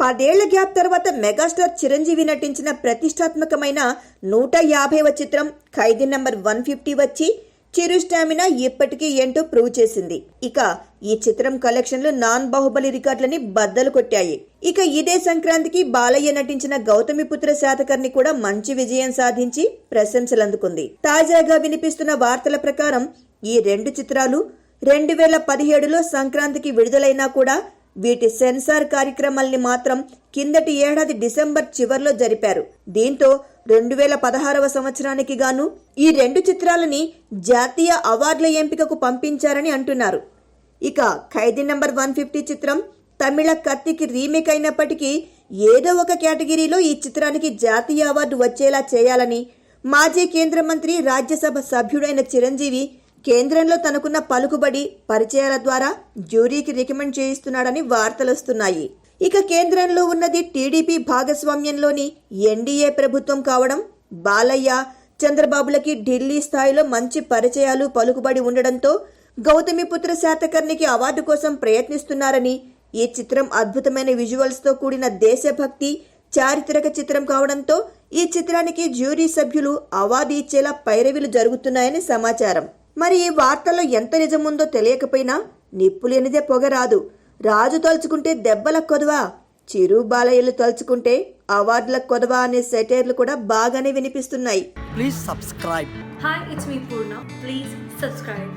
పదేళ్ళ గ్యాప్ తర్వాత మెగాస్టార్ చిరంజీవి నటించిన ప్రతిష్టాత్మకమైన నూట యాభైవ చిత్రం ఖైదీ నంబర్ వన్ ఫిఫ్టీ వచ్చి చిరు స్టామినా ఇప్పటికీ ఏంటో ప్రూవ్ చేసింది. ఇక ఈ చిత్రం కలెక్షన్లు నాన్ బాహుబలి రికార్డులని బద్దలు కొట్టాయి. ఇక ఇదే సంక్రాంతికి బాలయ్య నటించిన గౌతమిపుత్ర శాతకర్ణి కూడా మంచి విజయం సాధించి ప్రశంసలు అందుకుంది తాజాగా వినిపిస్తున్న వార్తల ప్రకారం ఈ రెండు చిత్రాలు రెండు వేల పదిహేడులో సంక్రాంతికి విడుదలైనా కూడా వీటి సెన్సార్ కార్యక్రమాల్ని మాత్రం కిందటి ఏడాది డిసెంబర్ చివర్లో జరిపారు. దీంతో రెండు వేల పదహారవ సంవత్సరానికి గాను ఈ రెండు చిత్రాలని జాతీయ అవార్డుల ఎంపికకు పంపించారని అంటున్నారు. ఇక ఖైదీ నంబర్ వన్ ఫిఫ్టీ చిత్రం తమిళ కత్తికి రీమేక్ అయినప్పటికీ ఏదో ఒక కేటగిరీలో ఈ చిత్రానికి జాతీయ అవార్డు వచ్చేలా చేయాలని మాజీ కేంద్ర మంత్రి రాజ్యసభ సభ్యుడైన చిరంజీవి కేంద్రంలో తనకున్న పలుకుబడి పరిచయాల ద్వారా జ్యూరీకి రికమెండ్ చేయిస్తున్నాడని వార్తలొస్తున్నాయి ఇక కేంద్రంలో ఉన్నది టీడీపీ భాగస్వామ్యంలోని ఎన్డీఏ ప్రభుత్వం కావడం బాలయ్య చంద్రబాబులకి ఢిల్లీ స్థాయిలో మంచి పరిచయాలు పలుకుబడి ఉండడంతో గౌతమిపుత్ర శాతకర్ణికి అవార్డు కోసం ప్రయత్నిస్తున్నారని ఈ చిత్రం అద్భుతమైన విజువల్స్తో కూడిన దేశభక్తి చారిత్రక చిత్రం కావడంతో ఈ చిత్రానికి జ్యూరీ సభ్యులు అవార్డు ఇచ్చేలా పైరవీలు జరుగుతున్నాయని సమాచారం. మరి ఈ వార్తల్లో ఎంత నిజముందో తెలియకపోయినా నిప్పు లేనిదే పొగ రాదు రాజు తలుచుకుంటే దెబ్బల కొదవా చిరు బాలయ్యలు తలుచుకుంటే అవార్డుల కొదవా అనే సెటైర్లు కూడా బాగానే వినిపిస్తున్నాయి Please subscribe. Hi, it's me Purna. Please subscribe.